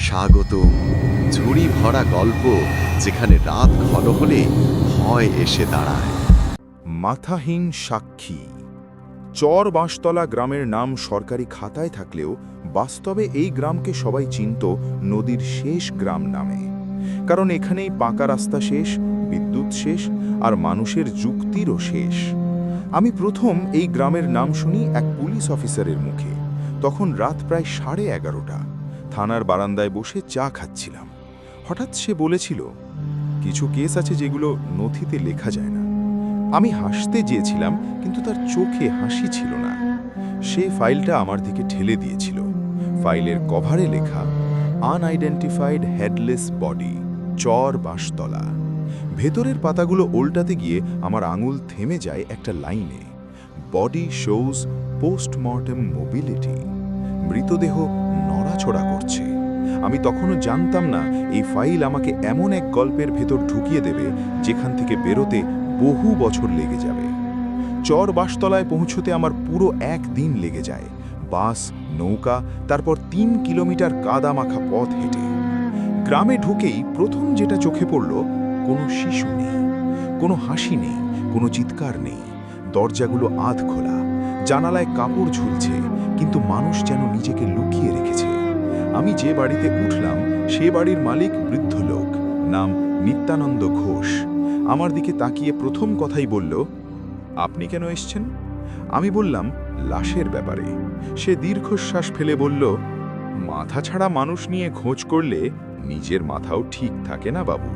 স্বাগত। ঝুড়ি ভরা গল্প যেখানে রাত ঘন হলে ভয় এসে দাঁড়ায়। মাথাহীন সাক্ষী। চর বাঁশতলা গ্রামের নাম সরকারি খাতায় থাকলেও বাস্তবে এই গ্রামকে সবাই চিনত নদীর শেষ গ্রাম নামে। কারণ এখানেই পাকা রাস্তা শেষ, বিদ্যুৎ শেষ আর মানুষের যুক্তিরও শেষ। আমি প্রথম এই গ্রামের নাম শুনি এক পুলিশ অফিসারের মুখে। তখন রাত প্রায় সাড়ে এগারোটা। থানার বারান্দায় বসে চা খাচ্ছিলাম। হঠাৎ সে বলেছিল, কিছু কেস আছে যেগুলো নথিতে লেখা যায় না। আমি হাসতে যেয়েছিলাম কিন্তু তার চোখে হাসি ছিল না। সে ফাইলটা আমার দিকে ঠেলে দিয়েছিল। ফাইলের কভারে লেখা, unidentified headless body, Char Banshtala. ভেতরের পাতাগুলো ওল্টাতে গিয়ে আমার আঙুল থেমে যায় একটা লাইনে, বডি শোজ পোস্টমর্টেম মোবিলিটি। মৃতদেহ নড়াচড়া করছে। আমি তখনও জানতাম না এই ফাইল আমাকে এমন এক গল্পের ভেতর ঢুকিয়ে দেবে যেখান থেকে বেরোতে বহু বছর লেগে যাবে। চর বাসতলায় পৌঁছতে আমার পুরো এক দিন লেগে যায়। বাস, নৌকা, তারপর তিন কিলোমিটার কাদা মাখা পথ হেঁটে। গ্রামে ঢুকেই প্রথম যেটা চোখে পড়ল, কোনো শিশু নেই, কোনো হাসি নেই, কোনো চিৎকার নেই। দরজাগুলো আধ খোলা জানালায় কাপড় ঝুলছে, কিন্তু মানুষ যেন নিজেকে লুকিয়ে রেখেছে। আমি যে বাড়িতে উঠলাম, সে বাড়ির মালিক বৃদ্ধ লোক, নাম নিত্যানন্দ ঘোষ। আমার দিকে তাকিয়ে প্রথম কথাই বলল, আপনি কেন এসছেন? আমি বললাম, লাশের ব্যাপারে। সে দীর্ঘশ্বাস ফেলে বলল, মাথা ছাড়া মানুষ নিয়ে খোঁজ করলে নিজের মাথাও ঠিক থাকে না, বাবু।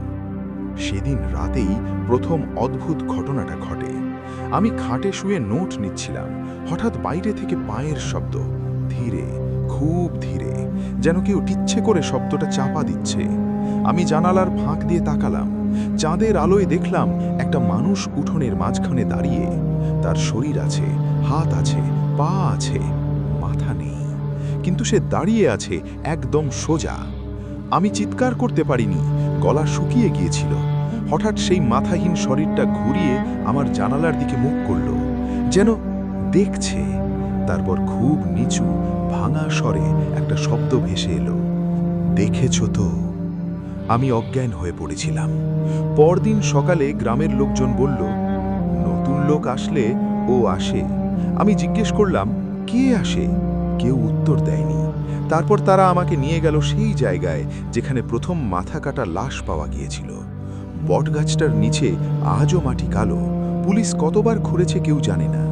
সেদিন রাতেই প্রথম অদ্ভুত ঘটনাটা ঘটে। আমি খাটে শুয়ে নোট নিচ্ছিলাম। হঠাৎ বাইরে থেকে পায়ের শব্দ। ধীরে, খুব ধীরে, যেন কেউ টিচ্ছে করে শব্দটা চাপা দিচ্ছে। আমি জানালার ফাঁক দিয়ে তাকালাম। চাঁদের আলোয় দেখলাম একটা মানুষ উঠোনের মাঝখানে দাঁড়িয়ে। তার শরীর আছে, হাত আছে, পা আছে, মাথা নেই। কিন্তু সে দাঁড়িয়ে আছে একদম সোজা। আমি চিৎকার করতে পারিনি, গলা শুকিয়ে গিয়েছিল। হঠাৎ সেই মাথাহীন শরীরটা ঘুরিয়ে আমার জানালার দিকে মুখ করল, যেন দেখছে। তারপর খুব নিচু, ভাঙা স্বরে একটা শব্দ ভেসে এলো, দেখেছ তো? আমি অজ্ঞান হয়ে পড়েছিলাম। পরদিন সকালে গ্রামের লোকজন বলল, নতুন লোক আসলে ও আসে। আমি জিজ্ঞেস করলাম, কে আসে? কেউ উত্তর দেয়নি। তারপর তারা আমাকে নিয়ে গেল সেই জায়গায়, যেখানে প্রথম মাথা কাটা লাশ পাওয়া গিয়েছিল। বটগাছটার নিচে আজও মাটি কালো। পুলিশ কতবার খুঁড়েছে কেউ জানে না।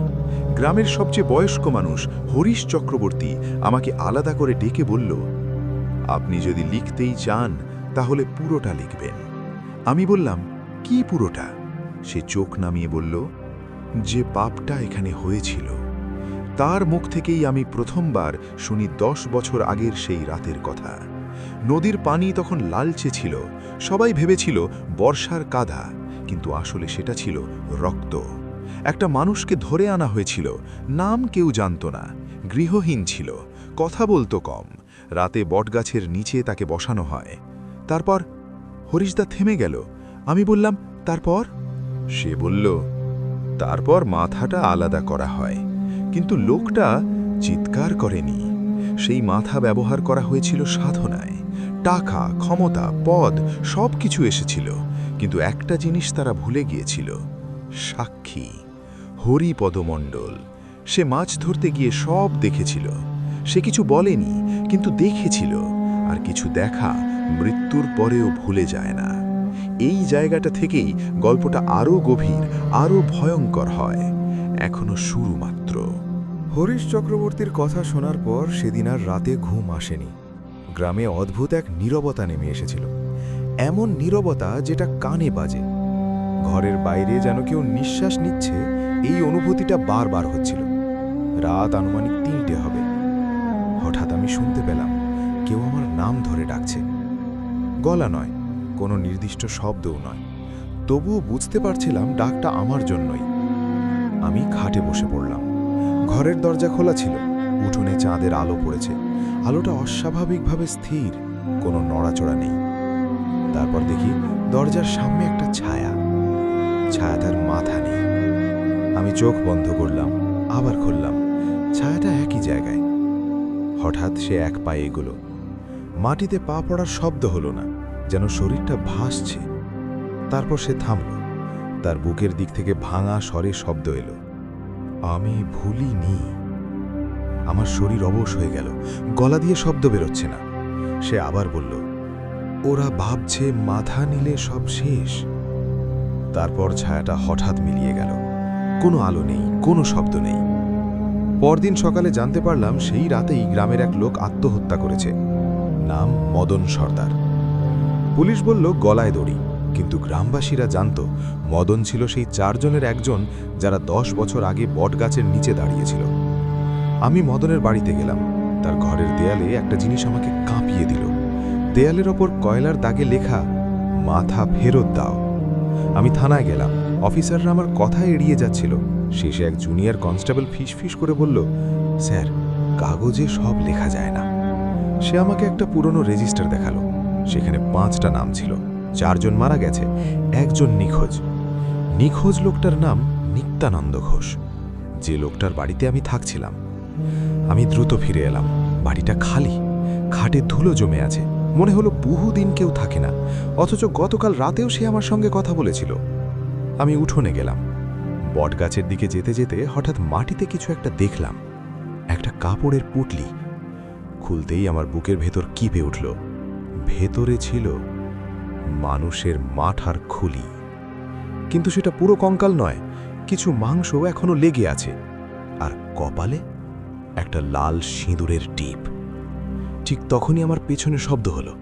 গ্রামের সবচেয়ে বয়স্ক মানুষ হরিশ চক্রবর্তী আমাকে আলাদা করে ডেকে বলল, আপনি যদি লিখতেই চান, তাহলে পুরোটা লিখবেন। আমি বললাম, কি পুরোটা? সে চোখ নামিয়ে বলল, যে পাপটা এখানে হয়েছিল। তার মুখ থেকেই আমি প্রথমবার শুনি দশ বছর আগের সেই রাতের কথা। নদীর পানি তখন লালচে ছিল। সবাই ভেবেছিল বর্ষার কাদা, কিন্তু আসলে সেটা ছিল রক্ত। একটা মানুষকে ধরে আনা হয়েছিল, নাম কেউ জানত না, গৃহহীন ছিল, কথা বলতো কম, রাতে বটগাছের নিচে তাকে বসানো হয়। তারপর, হরিশদা থেমে গেল। আমি বললাম, তারপর? সে বলল, তারপর মাথাটা আলাদা করা হয়। কিন্তু লোকটা চিৎকার করেনি। সেই মাথা ব্যবহার করা হয়েছিল সাধনায়। টাকা, ক্ষমতা, পদ সব কিছু এসেছিল, কিন্তু একটা জিনিস তারা ভুলে গিয়েছিল, সাক্ষী, হরিপদমণ্ডল। সে মাছ ধরতে গিয়ে সব দেখেছিল। সে কিছু বলেনি, কিন্তু দেখেছিল, আর কিছু দেখা মৃত্যুর পরেও ভুলে যায় না। এই জায়গাটা থেকেই গল্পটা আরও গভীর, আরও ভয়ঙ্কর হয়। এখনও শুরু মাত্র। হরিশ চক্রবর্তীর কথা শোনার পর সেদিন আর রাতে ঘুম আসেনি। গ্রামে অদ্ভুত এক নীরবতা নেমে এসেছিল। এমন নীরবতা যেটা কানে বাজে। ঘরের বাইরে যেন কেউ নিঃশ্বাস নিচ্ছে, এই অনুভূতিটা বারবার হচ্ছিল। রাত আনুমানিক তিনটে হবে। হঠাৎ আমি শুনতে পেলাম, কেউ আমার নাম ধরে ডাকছে। গলা নয়, কোনো নির্দিষ্ট শব্দও নয়। তবুও বুঝতে পারছিলাম ডাকটা আমার জন্যই। আমি খাটে বসে পড়লাম। ঘরের দরজা খোলা ছিল। উঠোনে চাঁদের আলো পড়েছে। আলোটা অস্বাভাবিকভাবে স্থির, কোনো নড়াচড়া নেই। তারপর দেখি দরজার সামনে একটা ছায়া। ছায়া তার মাথা নেই আমি চোখ বন্ধ করলাম, আবার খুললাম। ছায়াটা একই জায়গায়। হঠাৎ সে এক পায়ে এগোলো। মাটিতে পা পড়ার শব্দ হলো না, যেন শরীরটা ভাসছে। তারপর সে থামল। তার বুকের দিক থেকে ভাঙা স্বরে শব্দ এলো। আমি ভুলিনি। আমার শরীর অবশ হয়ে গেল। গলা দিয়ে শব্দ বেরোচ্ছে না। সে আবার বলল, ওরা ভাবছে মাথা নিলে সব শেষ। তারপর ছায়াটা হঠাৎ মিলিয়ে গেল। কোনো আলো নেই, কোনো শব্দ নেই। পরদিন সকালে জানতে পারলাম সেই রাতেই গ্রামের এক লোক আত্মহত্যা করেছে। নাম মদন সর্দার। পুলিশ বলল, গলায় দড়ি। কিন্তু গ্রামবাসীরা জানত, মদন ছিল সেই চারজনের একজন যারা দশ বছর আগে বটগাছের নিচে দাঁড়িয়েছিল। আমি মদনের বাড়িতে গেলাম। তার ঘরের দেয়ালে একটা জিনিস আমাকে কাঁপিয়ে দিল। দেয়ালের ওপর কয়লার দাগে লেখা, মাথা ফেরত দাও। আমি থানায় গেলাম। অফিসাররা আমার কথা এড়িয়ে যাচ্ছিল। শেষে এক জুনিয়র কনস্টেবল ফিস করে বলল, স্যার, কাগজে সব লেখা যায় না। সে আমাকে একটা পুরনো রেজিস্টার দেখাল। সেখানে পাঁচটা নাম ছিল। চারজন মারা গেছে, একজন নিখোঁজ। নিখোঁজ লোকটার নাম নিত্যানন্দ ঘোষ। যে লোকটার বাড়িতে আমি থাকছিলাম। আমি দ্রুত ফিরে এলাম। বাড়িটা খালি, খাটে ধুলো জমে আছে। মনে হলো বহুদিন কেউ থাকে না, অথচ গতকাল রাতেও সে আমার সঙ্গে কথা বলেছিল। আমি উঠোনে গেলাম। বটগাছের দিকে যেতে যেতে হঠাৎ মাটিতে কিছু একটা দেখলাম। একটা কাপড়ের পুটলি। খুলতেই আমার বুকের ভেতর কিপে উঠল। ভেতরে ছিল মানুষের মাঠার খুলি। কিন্তু সেটা পুরো কঙ্কাল নয়, কিছু মাংস এখনও লেগে আছে। আর কপালে একটা লাল সিঁদুরের টিপ। ঠিক তখনই আমার পেছনে শব্দ হলো।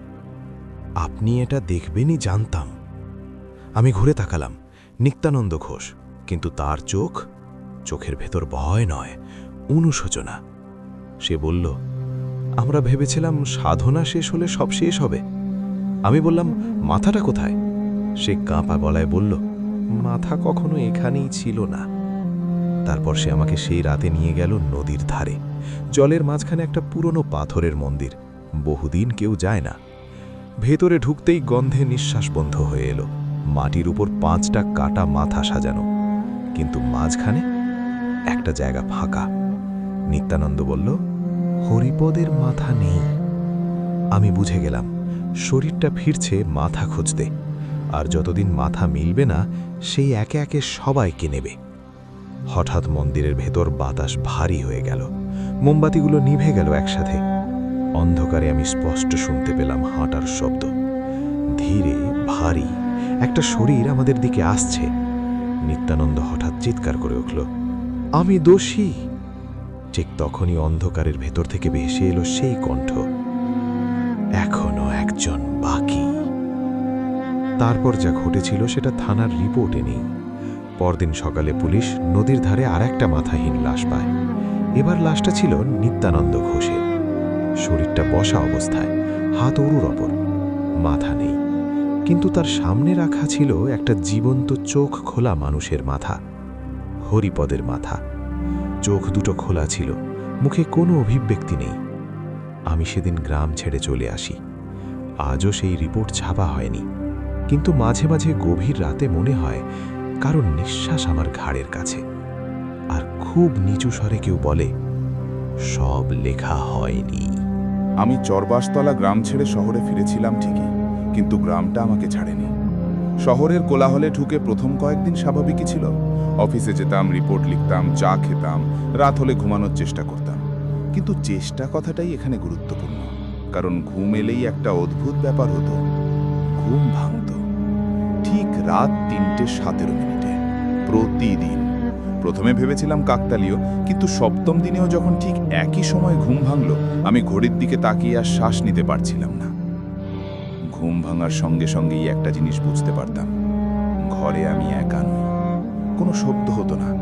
আপনি এটা দেখবেনই জানতাম। আমি ঘুরে তাকালাম, নিত্যানন্দ ঘোষ, কিন্তু তার চোখ, চোখের ভেতর ভয় নয়, অনুশোচনা। সে বলল, আমরা ভেবেছিলাম সাধনা শেষ হলে সব শেষ হবে। আমি বললাম, মাথাটা কোথায়? সে কাঁপা গলায় বলল, মাথা কখনো এখানেই ছিল না। তারপর সে আমাকে সেই রাতে নিয়ে গেল নদীর ধারে। জলের মাঝখানে একটা পুরনো পাথরের মন্দির। বহুদিন কেউ যায় না। ভেতরে ঢুকতেই গন্ধে নিঃশ্বাস বন্ধ হয়ে এলো। মাটির উপর পাঁচটা কাটা মাথা সাজানো। কিন্তু মাঝখানে একটা জায়গা ফাঁকা। নিত্যানন্দ বলল, হরিপদের মাথা নেই। আমি বুঝে গেলাম শরীরটা ফিরছে মাথা খুঁজতে, আর যতদিন মাথা মিলবে না, সেই একে একে সবাইকে নেবে। হঠাৎ মন্দিরের ভেতর বাতাস ভারী হয়ে গেল। মোমবাতিগুলো নিভে গেল একসাথে। অন্ধকারে আমি স্পষ্ট শুনতে পেলাম হাঁটার শব্দ। ধীরে, ভারী, একটা শরীর আমাদের দিকে আসছে। নিত্যানন্দ হঠাৎ চিৎকার করে উঠল, আমি দোষী? ঠিক তখনই অন্ধকারের ভেতর থেকে ভেসে এলো সেই কণ্ঠ। এখনও একজন বাকি। তারপর যা ঘটেছিল সেটা থানার রিপোর্টে নেই। পরদিন সকালে পুলিশ নদীর ধারে আর একটা মাথাহীন লাশ পায়। এবার লাশটা ছিল নিত্যানন্দ ঘোষের। শরীরটা বসা অবস্থায়, হাত অরুর অপর মাথা নেই। কিন্তু তার সামনে রাখা ছিল একটা জীবন্ত চোখ খোলা মানুষের মাথা। হরিপদের মাথা। চোখ দুটো খোলা ছিল। মুখে কোনো অভিব্যক্তি নেই। আমি সেদিন গ্রাম ছেড়ে চলে আসি। আজও সেই রিপোর্ট ছাপা হয়নি। কিন্তু মাঝে মাঝে গভীর রাতে মনে হয় কারণ নিঃশ্বাস আমার ঘাড়ের কাছে। আর খুব নিচু স্বরে কেউ বলে, সব লেখা হয়নি। আমি চরবাসতলা গ্রাম ছেড়ে শহরে ফিরেছিলাম ঠিকই, কিন্তু গ্রামটা আমাকে ছাড়েনি। শহরের কোলাহলে ঢুকে প্রথম কয়েকদিন স্বাভাবিকই ছিল। অফিসে যেতাম, রিপোর্ট লিখতাম, চা খেতাম, রাত হলে ঘুমানোর চেষ্টা করতাম। কিন্তু চেষ্টা কথাটাই এখানে গুরুত্বপূর্ণ। কারণ ঘুম এলেই একটা অদ্ভুত ব্যাপার হতো। ঘুম ভাঙত। ঠিক রাত তিনটে সতেরো মিনিটে। প্রতিদিন। প্রথমে ভেবেছিলাম কাকতালীয়, কিন্তু সপ্তম দিনেও যখন ঠিক একই সময় ঘুম ভাঙল, আমি ঘড়ির দিকে তাকিয়ে আর শ্বাস নিতে পারছিলাম না। ঘুম ভাঙার সঙ্গে সঙ্গেই একটা জিনিস বুঝতে পারতাম। ঘরে আমি একা নই। কোনো শব্দ হতো না।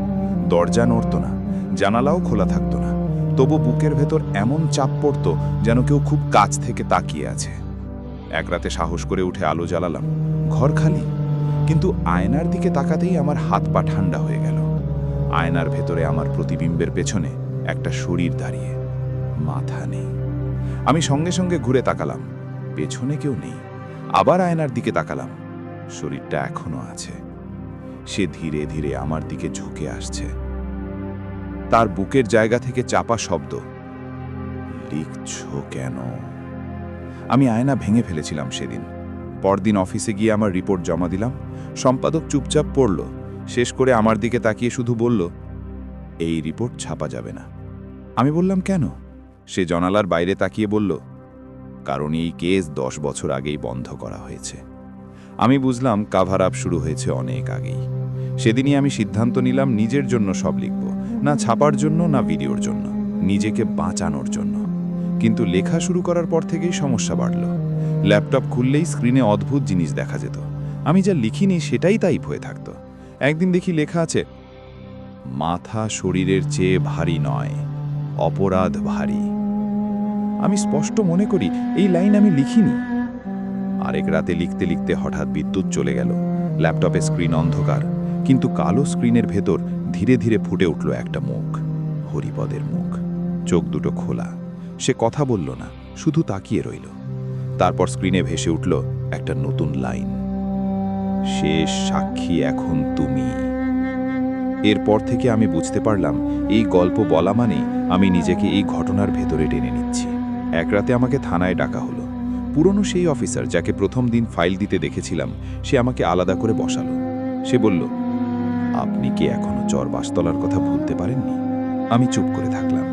দরজা নড়তো না। জানালাও খোলা থাকতো না। তবু বুকের ভেতর এমন চাপ পড়তো যেন কেউ খুব কাছ থেকে তাকিয়ে আছে। এক রাতে সাহস করে উঠে আলো জ্বালালাম, ঘর খালি। কিন্তু আয়নার দিকে তাকাতেই আমার হাত পা ঠান্ডা হয়ে গেল। আয়নার ভেতরে আমার প্রতিবিম্বের পেছনে একটা শরীর দাঁড়িয়ে। মাথা নেই। আমি সঙ্গে সঙ্গে ঘুরে তাকালাম। পেছনে কেউ নেই। আবার আয়নার দিকে তাকালাম। শরীরটা এখনও আছে। সে ধীরে ধীরে আমার দিকে ঝুঁকে আসছে। তার বুকের জায়গা থেকে চাপা শব্দ। লিখছ কেন? আমি আয়না ভেঙে ফেলেছিলাম সেদিন। পরদিন অফিসে গিয়ে আমার রিপোর্ট জমা দিলাম। সম্পাদক চুপচাপ পড়ল। শেষ করে আমার দিকে তাকিয়ে শুধু বলল, এই রিপোর্ট ছাপা যাবে না। আমি বললাম, কেন? সে জনালার বাইরে তাকিয়ে বলল, কারণ এই কেস দশ বছর আগেই বন্ধ করা হয়েছে। আমি বুঝলাম, কাভার আপ শুরু হয়েছে অনেক আগেই। সেদিনই আমি সিদ্ধান্ত নিলাম, নিজের জন্য সব লিখব। না ছাপার জন্য, না ভিডিওর জন্য, নিজেকে বাঁচানোর জন্য। কিন্তু লেখা শুরু করার পর থেকেই সমস্যা বাড়ল। ল্যাপটপ খুললেই স্ক্রিনে অদ্ভুত জিনিস দেখা যেত। আমি যা লিখিনি সেটাই টাইপ হয়ে থাকতো। একদিন দেখি লেখা আছে, মাথা শরীরের চেয়ে ভারী নয়, অপরাধ ভারী। আমি স্পষ্ট মনে করি, এই লাইন আমি লিখিনি। আরেক রাতে লিখতে লিখতে হঠাৎ বিদ্যুৎ চলে গেল। ল্যাপটপে স্ক্রিন অন্ধকার। কিন্তু কালো স্ক্রিনের ভেতর ধীরে ধীরে ফুটে উঠল একটা মুখ, হরিপদের মুখ। চোখ দুটো খোলা। সে কথা বলল না, শুধু তাকিয়ে রইল। তারপর স্ক্রিনে ভেসে উঠল একটা নতুন লাইন। শেষ সাক্ষী এখন তুমি। এরপর থেকে আমি বুঝতে পারলাম, এই গল্প বলা মানেই আমি নিজেকে এই ঘটনার ভেতরে টেনে নিচ্ছি। এক রাতে আমাকে থানায় ডাকা হলো। পুরনো সেই অফিসার যাকে প্রথম দিন ফাইল দিতে দেখেছিলাম, সে আমাকে আলাদা করে বসালো। সে বলল আপনি কি এখনও চর বাসতলার কথা ভুলতে পারেননি? আমি চুপ করে থাকলাম।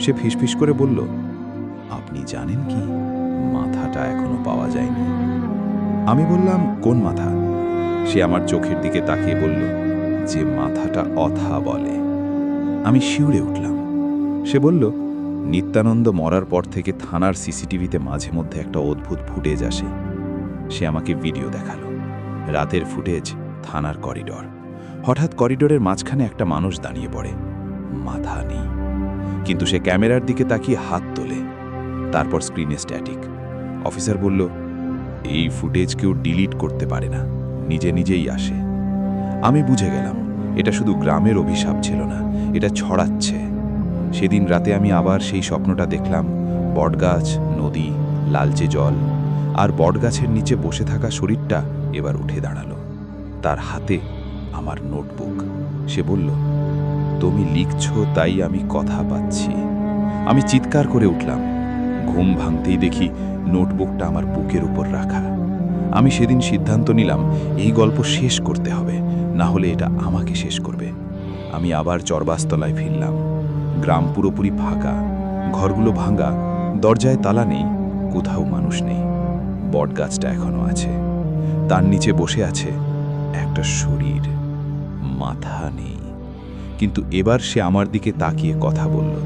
সে ফিসফিস করে বলল, আপনি জানেন কি? মাথাটা এখনও পাওয়া যায়নি। আমি বললাম, কোন মাথা? সে আমার চোখের দিকে তাকিয়ে বলল, যে মাথাটা অথা বলে। আমি শিউরে উঠলাম। সে বলল, নিত্যানন্দ মরার পর থেকে থানার সিসিটিভিতে মাঝে মধ্যে একটা অদ্ভুত ফুটেজ আসে। সে আমাকে ভিডিও দেখাল। রাতের ফুটেজ থানার করিডর। হঠাৎ করিডোরের মাঝখানে একটা মানুষ দাঁড়িয়ে পড়ে। মাথা নেই। কিন্তু সে ক্যামেরার দিকে তাকিয়ে হাত তোলে। তারপর স্ক্রিনে স্ট্যাটিক অফিসার বলল, এই ফুটেজ কেউ ডিলিট করতে পারে না। নিজে নিজেই আসে। আমি বুঝে গেলাম, এটা শুধু গ্রামের অভিশাপ ছিল না, এটা ছড়াচ্ছে। সেদিন রাতে আমি আবার সেই স্বপ্নটা দেখলাম, বটগাছ, নদী, লালচে জল, আর বটগাছের নিচে বসে থাকা শরীরটা এবার উঠে দাঁড়াল। তার হাতে আমার নোটবুক। সে বলল, তুমি লিখছ, তাই আমি কথা পাচ্ছি। আমি চিৎকার করে উঠলাম। ঘুম ভাঙতেই দেখি নোটবুকটা আমার বুকের উপর রাখা। আমি সেদিন সিদ্ধান্ত নিলাম, এই গল্প শেষ করতে হবে, না হলে এটা আমাকে শেষ করবে। আমি আবার চরবাস্তলায় ফিরলাম। গ্রাম পুরোপুরি ফাঁকা, ঘরগুলো ভাঙা, দরজায় তালা নেই, কোথাও মানুষ নেই, বটগাছটা এখনও আছে। তার নিচে বসে আছে একটা শরীর। মাথা নেই। কিন্তু এবার সে আমার দিকে তাকিয়ে কথা বলল,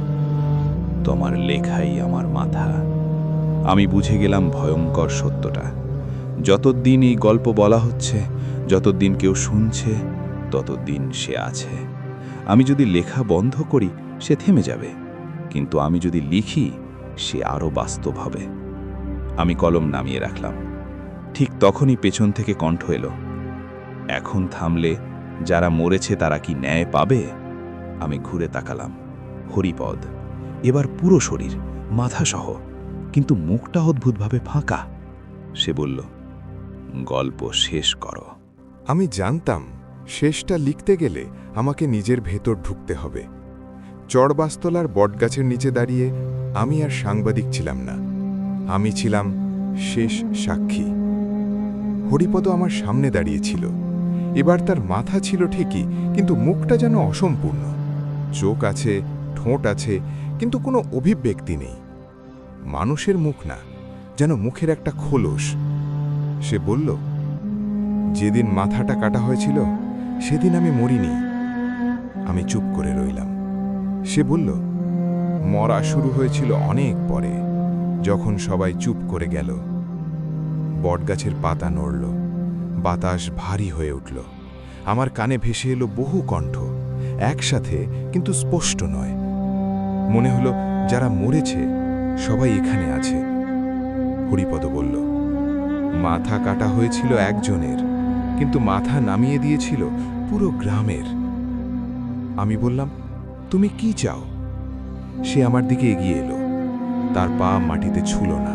তোমার লেখাই আমার মাথা। আমি বুঝে গেলাম ভয়ঙ্কর সত্যটা। যতদিন এই গল্প বলা হচ্ছে, যতদিন কেউ শুনছে, ততদিন সে আছে। আমি যদি লেখা বন্ধ করি, সে থেমে যাবে। কিন্তু আমি যদি লিখি, সে আরও বাস্তব হবে। আমি কলম নামিয়ে রাখলাম। ঠিক তখনই পেছন থেকে কণ্ঠ এলো, এখন থামলে যারা মরেছে তারা কি ন্যায় পাবে? আমি ঘুরে তাকালাম। হরিপদ, এবার পুরো শরীর, মাথাসহ, কিন্তু মুখটা অদ্ভুতভাবে ফাঁকা। সে বলল, গল্প শেষ করো। আমি জানতাম, শেষটা লিখতে গেলে আমাকে নিজের ভেতর ঢুকতে হবে। চড়বাস্তলার বটগাছের নিচে দাঁড়িয়ে আমি আর সাংবাদিক ছিলাম না। আমি ছিলাম শেষ সাক্ষী। হরিপদ আমার সামনে দাঁড়িয়েছিল এবার তার মাথা ছিল ঠিকই, কিন্তু মুখটা যেন অসম্পূর্ণ। চোখ আছে, ঠোঁট আছে, কিন্তু কোনো অভিব্যক্তি নেই। মানুষের মুখ না, যেন মুখের একটা খোলস। সে বলল, যেদিন মাথাটা কাটা হয়েছিল, সেদিন আমি মরিনি। আমি চুপ করে রইলাম। সে বলল, মরা শুরু হয়েছিল অনেক পরে, যখন সবাই চুপ করে গেল। বটগাছের পাতা নড়ল। বাতাস ভারী হয়ে উঠল। আমার কানে ভেসে এলো বহু কণ্ঠ, একসাথে কিন্তু স্পষ্ট নয়। মনে হলো, যারা মরেছে, সবাই এখানে আছে। হরিপদ বলল, মাথা কাটা হয়েছিল একজনের, কিন্তু মাথা নামিয়ে দিয়েছিল পুরো গ্রামের। আমি বললাম, তুমি কি চাও? সে আমার দিকে এগিয়ে এলো। তার পা মাটিতে ছুল না।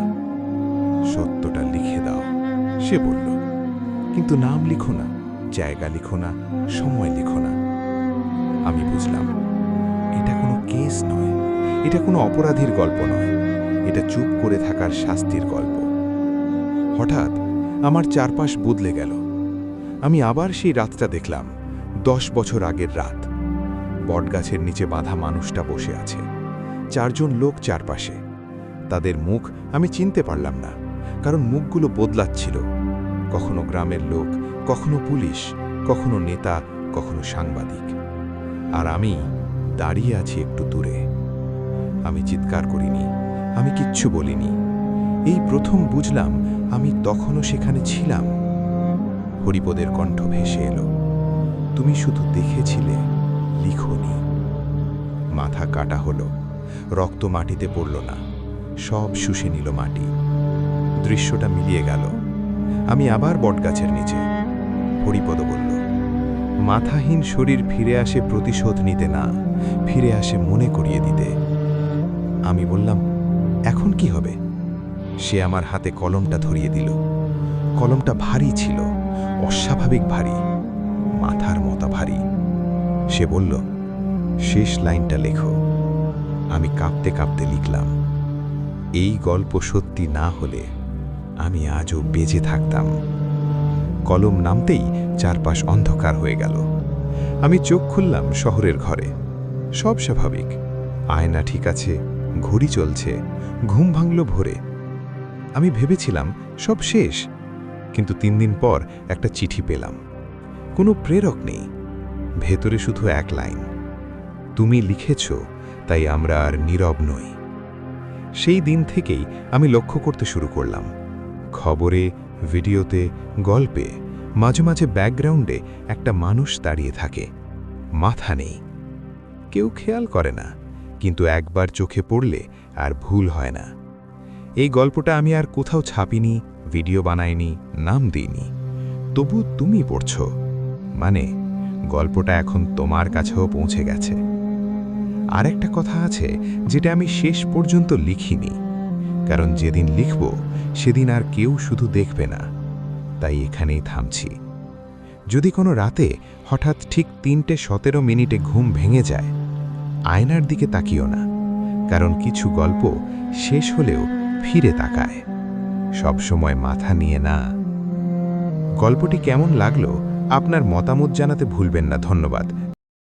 সত্যটা লিখে দাও, সে বলল কিন্তু নাম লিখো না, জায়গা লিখো না, সময় লিখো না। আমি বুঝলাম, এটা কোনো কেস নয়, এটা কোনো অপরাধীর গল্প নয়, এটা চুপ করে থাকার শাস্তির গল্প। হঠাৎ আমার চারপাশ বদলে গেল। আমি আবার সেই রাতটা দেখলাম, দশ বছর আগের রাত। বটগাছের নিচে বাঁধা মানুষটা বসে আছে, চারজন লোক চারপাশে। তাদের মুখ আমি চিনতে পারলাম না, কারণ মুখগুলো বদলাচ্ছিল। কখনো গ্রামের লোক, কখনো পুলিশ, কখনো নেতা, কখনো সাংবাদিক। আর আমি দাঁড়িয়ে আছি একটু দূরে। আমি চিৎকার করিনি, আমি কিচ্ছু বলিনি। এই প্রথম বুঝলাম আমি তখনও সেখানে ছিলাম। হরিপদের কণ্ঠ ভেসে এলো। তুমি শুধু দেখেছিলে, লিখনি। মাথা কাটা হলো, রক্ত মাটিতে পড়ল না, সব শুষে নিল মাটি। দৃশ্যটা মিলিয়ে গেল। আমি আবার বটগাছের নিচে। হরিপদ বলল, মাথাহীন শরীর ফিরে আসে প্রতিশোধ নিতে না, ফিরে আসে মনে করিয়ে দিতে। আমি বললাম, এখন কি হবে? সে আমার হাতে কলমটা ধরিয়ে দিল। কলমটা ভারী ছিল, অস্বাভাবিক ভারী, মাথার মতো ভারী। সে বলল, শেষ লাইনটা লেখো। আমি কাঁপতে কাঁপতে লিখলাম, এই গল্প সত্যি না হলে আমি আজও বেঁচে থাকতাম। কলম নামতেই চারপাশ অন্ধকার হয়ে গেল। আমি চোখ খুললাম শহরের ঘরে। সব স্বাভাবিক। আয়না ঠিক আছে, ঘড়ি চলছে, ঘুম ভাঙল ভোরে। আমি ভেবেছিলাম সব শেষ, কিন্তু তিন দিন পর একটা চিঠি পেলাম। কোনো প্রেরক নেই। ভেতরে শুধু এক লাইন। তুমি লিখেছ, তাই আমরা আর নীরব নই। সেই দিন থেকেই আমি লক্ষ্য করতে শুরু করলাম। খবরে, ভিডিওতে, গল্পে, মাঝে মাঝে ব্যাকগ্রাউন্ডে একটা মানুষ দাঁড়িয়ে থাকে। মাথা নেই। কেউ খেয়াল করে না, কিন্তু একবার চোখে পড়লে আর ভুল হয় না। এই গল্পটা আমি আর কোথাও ছাপিনি, ভিডিও বানাইনি, নাম দিইনি। তবু তুমি পড়ছ। মানে গল্পটা এখন তোমার কাছেও পৌঁছে গেছে। আর একটা কথা আছে, যেটা আমি শেষ পর্যন্ত লিখিনি। কারণ যেদিন লিখব, সেদিন আর কেউ শুধু দেখবে না। তাই এখানেই থামছি। যদি কোনো রাতে হঠাৎ ঠিক তিনটে সতেরো মিনিটে ঘুম ভেঙে যায়, আয়নার দিকে তাকিও না, কারণ কিছু গল্প শেষ হলেও ফিরে তাকায়। সবসময় মাথা নিয়ে না। গল্পটি কেমন লাগল আপনার মতামত জানাতে ভুলবেন না। ধন্যবাদ।